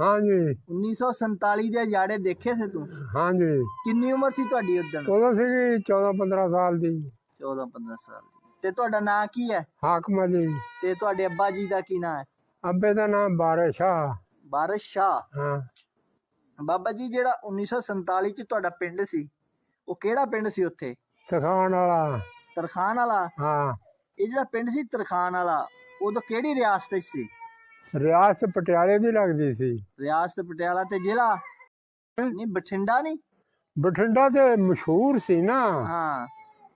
ਹਾਂਜੀ। 1947 ਦੇ ਅਜਾੜੇ ਦੇਖੇ ਸੀ ਤੂੰ? ਹਾਂਜੀ। ਕਿੰਨੀ ਉਮਰ ਸੀ ਤੁਹਾਡੀ ਉਦੋਂ ਉਦੋਂ ਸੀਗੀ 14 15 ਸਾਲ ਦੀ। 14 15 ਸਾਲ ਦੀ। ਤੇ ਤੁਹਾਡਾ ਨਾਂ ਕੀ ਹੈ? ਹਾਕਮ ਅਲੀ ਤੇ ਤੁਹਾਡੇ ਅੱਬਾ ਜੀ ਦਾ ਕੀ ਨਾਂ ਹੈ? ਅੱਬੇ ਦਾ ਸ਼ਾਹ ਬਾਰਿਸ਼ ਸ਼ਾਹ ਹਾਂ। ਬਾਬਾ ਜੀ ਜਿਹੜਾ 1947 ਚ ਤੁਹਾਡਾ ਪਿੰਡ ਸੀ ਉਹ ਕਿਹੜਾ ਪਿੰਡ ਸੀ ਉੱਥੇ? ਸਿਖਾਉਣ ਵਾਲਾ। ਤਰਖਾਨ ਵਾਲਾ? ਹਾਂ। ਇਹ ਜਿਹੜਾ ਪਿੰਡ ਸੀ ਤਰਖਾਨ ਵਾਲਾ ਉਦੋਂ ਕਿਹੜੀ ਰਿਆਸਤ ਸੀ? ਰਿਆਸਤ ਪਟਿਆਲੇ ਦੀ ਲੱਗਦੀ ਸੀ। ਰਿਆਸਤ ਪਟਿਆਲਾ ਤੇ ਜ਼ਿਲ੍ਹਾ? ਨਹੀਂ ਬਠਿੰਡਾ ਨਹੀਂ? ਬਠਿੰਡਾ ਤੇ ਮਸ਼ਹੂਰ ਸੀ ਨਾ। ਹਾਂ।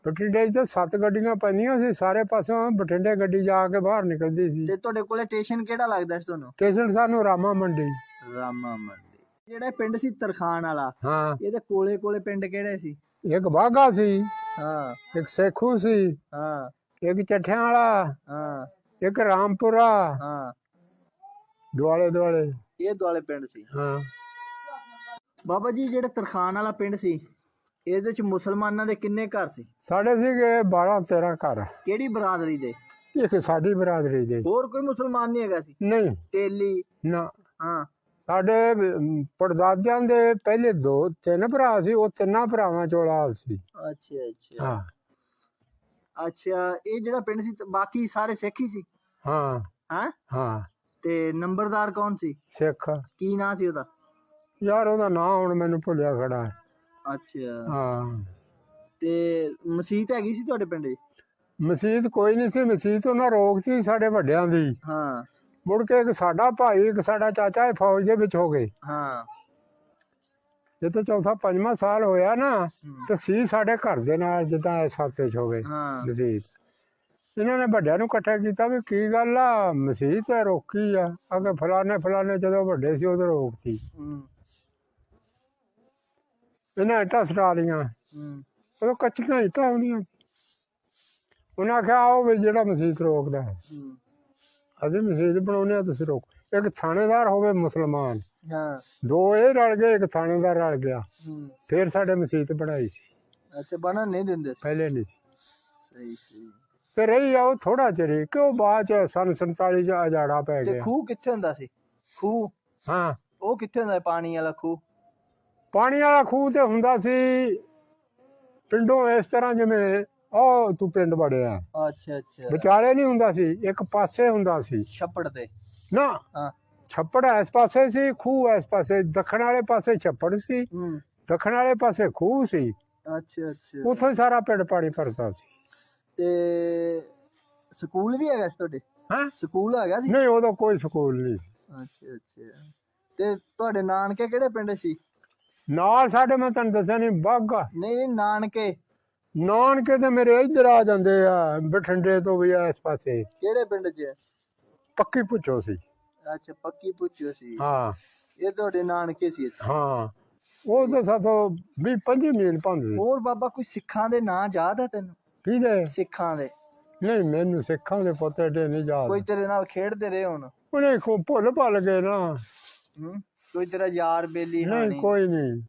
ਬਠਿੰਡੇ 'ਚ ਤਾਂ ਸੱਤ ਗੱਡੀਆਂ ਪੈਂਦੀਆਂ ਸੀ ਸਾਰੇ ਪਾਸੋਂ ਬਠਿੰਡੇ ਗੱਡੀ ਜਾ ਕੇ ਬਾਹਰ ਨਿਕਲਦੀ ਸੀ। ਤੇ ਤੁਹਾਡੇ ਕੋਲੇ ਸਟੇਸ਼ਨ ਕਿਹੜਾ ਲੱਗਦਾ ਸੀ ਤੁਹਾਨੂੰ? ਸਟੇਸ਼ਨ ਸਾਨੂੰ ਰਾਮਾ ਮੰਡੀ। ਰਾਮਾ ਮੰਡੀ। ਜਿਹੜਾ ਪਿੰਡ ਸੀ ਤਰਖਾਨ ਵਾਲਾ ਹਾਂ। ਇਹਦੇ ਕੋਲੇ ਕੋਲੇ ਪਿੰਡ ਕਿਹੜੇ ਸੀ? ਇੱਕ ਬਾਗਾ ਸੀ ਹਾਂ। ਇੱਕ ਸੇਖੂ ਸੀ ਹਾਂ। ਇੱਕ ਚੱਠਿਆਂ ਵਾਲਾ ਹਾਂ। ਇੱਕ ਰਾਮਪੁਰਾ ਹਾਂ। ਦੁਆਲੇ ਦੁਆਲੇ। ਇਹ ਦੁਆਲੇ ਪਿੰਡ ਸੀ। ਹਾਂ। ਬਾਬਾ ਜੀ ਜਿਹੜਾ ਤਰਖਾਨ ਵਾਲਾ ਪਿੰਡ ਸੀ ਇਹਦੇ ਚ ਮੁਸਲਮਾਨਾਂ ਦੇ ਕਿੰਨੇ ਘਰ ਸੀ? ਸਾਡੇ ਸੀਗੇ 12 13 ਘਰ। ਕਿਹੜੀ ਬਰਾਦਰੀ ਦੇ? ਇੱਕ ਸਾਡੀ ਬਰਾਦਰੀ ਦੇ। ਹੋਰ ਕੋਈ ਮੁਸਲਮਾਨ ਨਹੀਂ ਹੈਗਾ ਸੀ? ਨਹੀਂ। ਤੇਲੀ। ਨਾ। ਹਾਂ। ਸਾਡੇ ਪੜਦਾਦਿਆਂ ਦੇ ਪਹਿਲੇ ਦੋ ਤਿੰਨ ਭਰਾ ਸੀ ਉਹ ਤਿੰਨਾਂ ਭਰਾਵਾਂ ਚੋਂ ਔਲਾਦ ਸੀ। ਅੱਛਾ ਅੱਛਾ। ਹਾਂ। ਅੱਛਾ ਇਹ ਜਿਹੜਾ ਪਿੰਡ ਸੀ ਬਾਕੀ ਸਾਰੇ ਸਿੱਖ ਹੀ ਸੀ? ਹਾਂ। ਹਾਂ? ਹਾਂ। ਤੇ ਨੰਬਰਦਾਰ ਕੌਣ ਸੀ? ਸਿੱਖ। ਕੀ ਨਾਂ ਸੀ ਉਹਦਾ? ਯਾਰ ਉਹਦਾ ਨਾਂ ਹੁਣ ਮੈਨੂੰ ਭੁੱਲਿਆ ਖੜਾ। ਹੈ। ਅੱਛਾ। ਹਾਂ। ਤੇ ਮਸਜਿਦ ਹੈਗੀ ਸੀ ਤੁਹਾਡੇ ਪਿੰਡ? 'ਚ ਮਸਜਿਦ ਕੋਈ ਨਹੀਂ ਸੀ ਮਸਜਿਦ ਉਹਨਾਂ ਰੋਕਤੀ ਸਾਡੇ ਵੱਡਿਆਂ ਦੀ। ਹਾਂ। ਮੁੜ ਕੇ ਇੱਕ ਸਾਡਾ ਭਾਈ ਇੱਕ ਸਾਡਾ ਚਾਚਾ ਇਹ ਫੌਜ ਦੇ ਵਿੱਚ ਹੋ ਗਏ। ਹਾਂ। ਜਦੋਂ ਚੌਥਾ ਪੰਜਵਾਂ ਸਾਲ ਹੋਇਆ ਨਾ ਹਮ, ਤੇ ਸੀ ਸਾਡੇ ਘਰ ਦੇ ਨਾਲ ਜਿੱਦਾਂ ਇਸ ਹਫ਼ਤੇ ਚ ਹੋ ਗਏ ਹਾਂ। ਮਸਜਿਦ ਇਹਨਾਂ ਨੇ ਵੱਡਿਆਂ ਨੂੰ ਇਕੱਠਾ ਕੀਤਾ ਵੀ ਕੀ ਗੱਲ ਆ ਮਸਜਿਦ ਤੇ ਰੋਕੀ ਆ। ਅਗੇ ਫਲਾਣੇ ਫਲਾਣੇ ਜਦੋਂ ਵੱਡੇ ਸੀ ਉਦੋਂ ਰੋਕਤੀ। ਇਹਨਾਂ ਇੱਟਾਂ ਸਟਾ ਲੀਆਂ ਉਦੋਂ ਕੱਚੀਆਂ ਇੱਟਾਂ ਆਉਂਦੀਆਂ ਉਹਨਾਂ ਆਖਿਆ ਆਓ ਵੀ ਜਿਹੜਾ ਮਸਜਿਦ ਰੋਕਦਾ ਹੈ। ਅਸੀਂ ਮਸਜਿਦ ਬਣਾਉਂਦੇ ਆ ਤੁਸੀਂ ਰੋਕ। ਇੱਕ ਥਾਣੇਦਾਰ ਹੋਵੇ ਮੁਸਲਮਾਨ। ਹਾਂ। ਦੋ ਇਹ ਰਲ ਗਏ ਇੱਕ ਥਾਣੇਦਾਰ ਰਲ ਗਿਆ। ਫਿਰ ਸਾਡੇ ਮਸਜਿਦ ਬਣਾਈ ਸੀ। ਅੱਛਾ ਬਣਨ ਨਹੀਂ ਦਿੰਦੇ। ਪਹਿਲੇ ਨਹੀਂ ਸੀ। ਸਹੀ ਸਹੀ। ਤੇ ਰਹੀ ਆ ਉਹ ਥੋੜਾ ਚਿਰ ਕਿਉਂ ਬਾਅਦ ਚ ਸਨ 47 ਚ ਅਜਾੜਾ ਪੈ ਤੇ ਗਿਆ। ਖੂਹ ਕਿੱਥੇ ਹੁੰਦਾ ਸੀ? ਖੂਹ? ਹਾਂ। ਉਹ ਕਿੱਥੇ ਹੁੰਦਾ ਸੀ ਪਾਣੀ ਵਾਲਾ ਖੂਹ? ਪਾਣੀ ਵਾਲਾ ਖੂਹ ਤੇ ਹੁੰਦਾ ਸੀ ਪਿੰਡੋਂ ਇਸ ਤਰ੍ਹਾਂ ਜਿਵੇਂ ਉਹ ਤੂੰ ਪਿੰਡ ਵੜਿਆ। ਅੱਛਾ ਅੱਛਾ। ਵਿਚਾਲੇ ਨਹੀਂ ਹੁੰਦਾ ਸੀ ਇੱਕ ਪਾਸੇ ਹੁੰਦਾ ਸੀ। ਛੱਪੜ ਤੇ। ਨਾ। ਹਾਂ। ਛੱਪੜ ਇਸ ਪਾਸੇ ਸੀ ਖੂਹ ਇਸ ਪਾਸੇ ਦੱਖਣ ਵਾਲੇ ਪਾਸੇ ਛੱਪੜ ਸੀ। ਦੱਖਣ ਵਾਲੇ ਪਾਸੇ ਖੂਹ ਸੀ। ਅੱਛਾ ਅੱਛਾ। ਉੱਥੋਂ ਸਾਰਾ ਪਿੰਡ ਪਾਣੀ ਭਰਦਾ ਸੀ। ਤੇ ਸਕੂਲ ਵੀ ਹੈਗਾ ਸੀ ਤੁਹਾਡੇ? ਹਾਂ? ਸਕੂਲ ਹੈਗਾ ਸੀ? ਨਹੀਂ ਉਦੋਂ ਕੋਈ ਸਕੂਲ ਨਹੀਂ ਅੱਛਾ ਅੱਛਾ। ਤੇ ਤੁਹਾਡੇ ਨਾਨਕੇ ਕਿਹੜੇ ਪਿੰਡ ਸੀ? ਨਾਲ ਸਾਡੇ ਮੈਂ ਤੁਹਾਨੂੰ ਦੱਸਿਆ ਨਹੀਂ ਬਾਗਾ ਨਹੀਂ ਨਾਨਕੇ। ਨਾਨਕੇ ਤੇ ਮੇਰੇ ਇੱਧਰ ਆ ਜਾਂਦੇ ਆ ਬਠਿੰਡੇ ਤੋਂ ਵੀ ਇਸ ਪਾਸੇ। ਕਿਹੜੇ ਪਿੰਡ 'ਚ? ਪੱਕੀ ਪੁੱਛੋ ਸੀ। ਅੱਛਾ ਪੱਕੀ ਪੁੱਛਿਓ ਸੀ। ਹਾਂ। ਇਹ ਤੁਹਾਡੇ ਨਾਨਕੇ ਸੀ। ਹਾਂ। ਉਹ ਤਾਂ ਸਾਥੋਂ 20 25 ਮੀਲ ਸੀ ਹੋਰ ਬਾਬਾ ਕੋਈ ਸਿੱਖਾਂ ਦੇ ਨਾਂ ਯਾਦ ਹੈ ਤੈਨੂੰ? ਕਿਹਦੇ ਸਿੱਖਾਂ ਦੇ। ਨਹੀਂ ਮੈਨੂੰ ਸਿੱਖਾਂ ਦੇ ਪੋਤੇ ਡੇ ਨਹੀਂ ਯਾਦ। ਕੋਈ ਤੇਰੇ ਨਾਲ ਖੇਡਦੇ ਰਹੇ ਹੁਣ? ਉਹਨੇ ਕੋ ਭੁੱਲ ਭੱਲ ਗਏ ਨਾ? ਕੋਈ ਤੇਰਾ ਯਾਰ ਬੇਲੀ ਨਹੀਂ ਹਾਣੀ ਕੋਈ ਨਹੀਂ।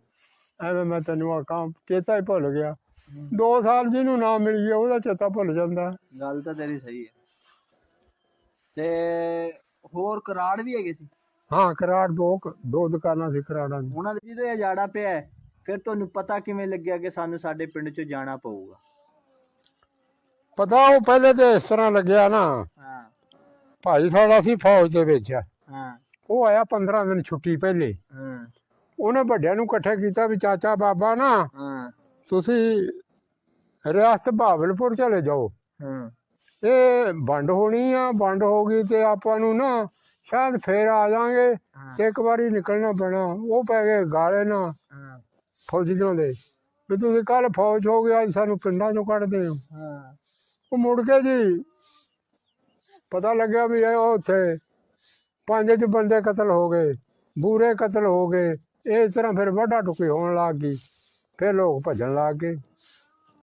ਐਵੇਂ ਮੈਂ ਤੈਨੂੰ ਆਕਾਂ ਚੇਤਾ ਹੀ ਭੁੱਲ ਗਿਆ। ਹਮ, ਦੋ ਸਾਲ ਜਿਹਨੂੰ ਨਾ ਮਿਲ ਗਿਆ ਉਹਦਾ ਚੇਤਾ ਭੁੱਲ ਜਾਂਦਾ। ਗੱਲ ਤਾਂ ਤੇਰੀ ਸਹੀ ਹੈ। ਤੇ ਹੋਰ ਕਰਾੜ ਵੀ ਹੈਗੇ ਸੀ? ਹਾਂ ਕਰਾੜ ਦੋ ਦੋ ਦੁਕਾਨਾਂ ਸੀ ਕਰਾੜਾਂ ਦੀ। ਉਹਨਾਂ ਦੇ ਜਿਹਦੇ ਅਜਾੜਾ ਪਿਆ ਹੈ, ਫਿਰ ਤੁਹਾਨੂੰ ਪਤਾ ਕਿਵੇਂ ਲੱਗਿਆ ਕਿ ਸਾਨੂੰ ਸਾਡੇ ਪਿੰਡ 'ਚ ਜਾਣਾ ਪਊਗਾ? ਪਤਾ ਉਹ ਪਹਿਲੇ ਤੇ ਇਸ ਤਰ੍ਹਾਂ ਲੱਗਿਆ ਨਾ ਹਾਂ। ਭਾਈ ਸਾਡਾ ਸੀ ਫੌਜ ਦੇ ਵਿੱਚ। ਹਾਂ। ਉਹ ਆਇਆ 15 ਦਿਨ ਛੁੱਟੀ ਪਹਿਲੇ। ਹਾਂ। ਉਹਨੇ ਵੱਡਿਆਂ ਨੂੰ ਇਕੱਠੇ ਕੀਤਾ ਵੀ ਚਾਚਾ ਬਾਬਾ ਨਾ ਹਾਂ। ਤੁਸੀਂ ਰਿਆਸਤ ਬਹਾਵਲਪੁਰ ਚਲੇ ਜਾਓ। ਹਾਂ। ਇਹ ਵੰਡ ਹੋਣੀ ਆ ਵੰਡ ਹੋ ਗਈ ਤੇ ਆਪਾਂ ਨੂੰ ਨਾ ਸ਼ਾਇਦ ਫੇਰ ਆ ਜਾਾਂਗੇ ਤੇ ਇੱਕ ਵਾਰੀ ਨਿਕਲਣਾ ਪੈਣਾ। ਉਹ ਪੈ ਗਏ ਗਾਲੇ ਨਾ ਫੌਜੀਆਂ ਦੇ। ਵੀ ਤੁਸੀਂ ਕੱਲ ਫੌਜ ਹੋ ਗਿਆ ਸਾਨੂੰ ਪਿੰਡਾਂ ਚੋਂ ਕੱਢਦੇ ਹੋ। ਹਾਂ। ਉਹ ਮੁੜ ਕੇ ਜੀ ਪਤਾ ਲੱਗਿਆ ਵੀ ਇਹ ਉੱਥੇ ਪੰਜ ਚ ਬੰਦੇ ਕਤਲ ਹੋ ਗਏ, ਬੂਰੇ ਕਤਲ ਹੋ ਗਏ, ਇਸ ਤਰ੍ਹਾਂ ਫਿਰ ਵੱਡਾ ਟੁਕੀ ਹੋਣ ਲੱਗ ਗਈ, ਫਿਰ ਲੋਕ ਭੱਜਣ ਲੱਗ ਗਏ।